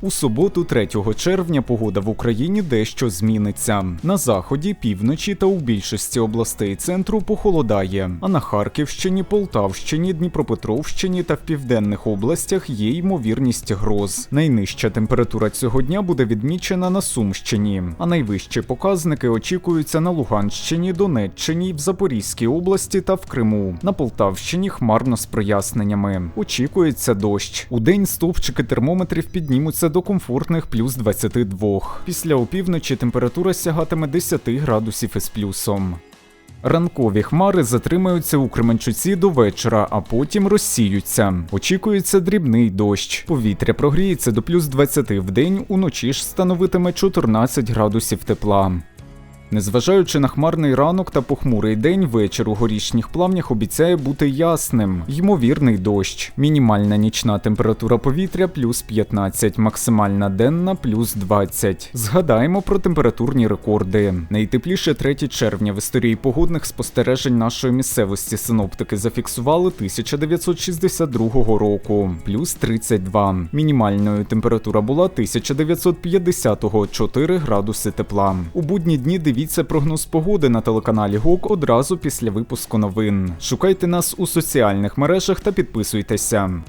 У суботу, 3 червня, погода в Україні дещо зміниться. На заході, півночі та у більшості областей центру похолодає. А на Харківщині, Полтавщині, Дніпропетровщині та в південних областях є ймовірність гроз. Найнижча температура цього дня буде відмічена на Сумщині, а найвищі показники очікуються на Луганщині, Донеччині, в Запорізькій області та в Криму. На Полтавщині хмарно з проясненнями. Очікується дощ. У день стовпчики термометрів піднімуться до комфортних плюс 22. Після опівночі температура сягатиме 10 градусів із плюсом. Ранкові хмари затримаються у Кременчуці до вечора, а потім розсіються. Очікується дрібний дощ. Повітря прогріється до плюс 20 в день, уночі ж становитиме 14 градусів тепла. Незважаючи на хмарний ранок та похмурий день, вечір у горішніх плавнях обіцяє бути ясним. Ймовірний дощ. Мінімальна нічна температура повітря плюс 15, максимальна денна плюс 20. Згадаємо про температурні рекорди. Найтепліше 3 червня в історії погодних спостережень нашої місцевості синоптики зафіксували 1962 року, плюс 32. Мінімальною температура була 1950-го 4 градуси тепла. У будні дні дивіться прогноз погоди на телеканалі ГОК одразу після випуску новин. Шукайте нас у соціальних мережах та підписуйтеся.